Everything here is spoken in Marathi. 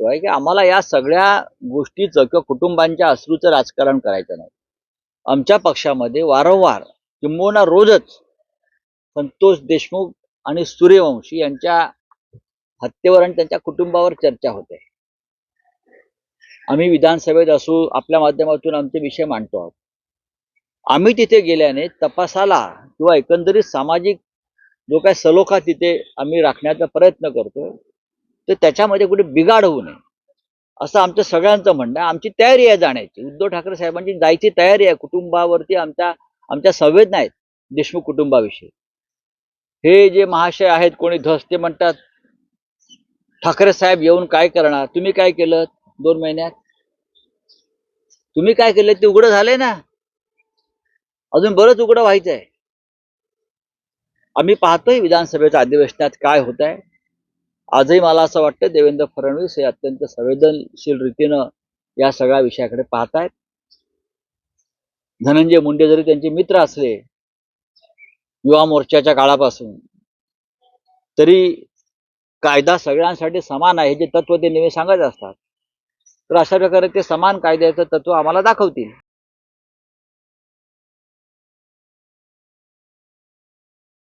वाटतोय की आम्हाला या सगळ्या गोष्टीचं किंवा कुटुंबांच्या अश्रूचं राजकारण करायचं नाही. आमच्या पक्षामध्ये वारंवार किंबहुना रोजच संतोष देशमुख आणि सूर्यवंशी यांच्या हत्येवर आणि त्यांच्या कुटुंबावर चर्चा होते. आम्ही विधानसभेत असू आपल्या माध्यमातून आमचे विषय मांडतो आहोत. आम्ही तिथे गेल्याने तपासाला किंवा एकंदरीत सामाजिक जो काय सलोखा तिथे आम्ही राखण्याचा प्रयत्न करतोय. तर त्याच्यामध्ये कुठे बिघाड होऊ नये. असं आमचं सगळ्यांचं म्हणणं आहे. आमची तयारी आहे जाण्याची. उद्धव ठाकरे साहेबांची जायची तयारी आहे. कुटुंबावरती आमच्या आमच्या संवेदना आहेत देशमुख कुटुंबाविषयी. हे जे महाशय आहेत कोणी धस ते म्हणतात. ठाकरे साहेब येऊन काय करणार? तुम्ही काय केलं दोन महिन्यात? तुम्ही काय केलं? ते उघडं झालंय ना. अजून बरंच उघडं व्हायचं आहे आम्ही पाहतोय विधानसभेच्या अधिवेशनात काय होत आहे आजही मला असं वाटतं देवेंद्र फडणवीस हे अत्यंत संवेदनशील रीतीनं या सगळ्या विषयाकडे पाहतायत. धनंजय मुंडे जरी त्यांचे मित्र असले युवा मोर्चाच्या काळापासून तरी कायदा सगळ्यांसाठी समान आहे जे तत्व ते नेहमी सांगत असतात. तर अशा प्रकारे ते समान कायद्याचं तत्व आम्हाला दाखवतील.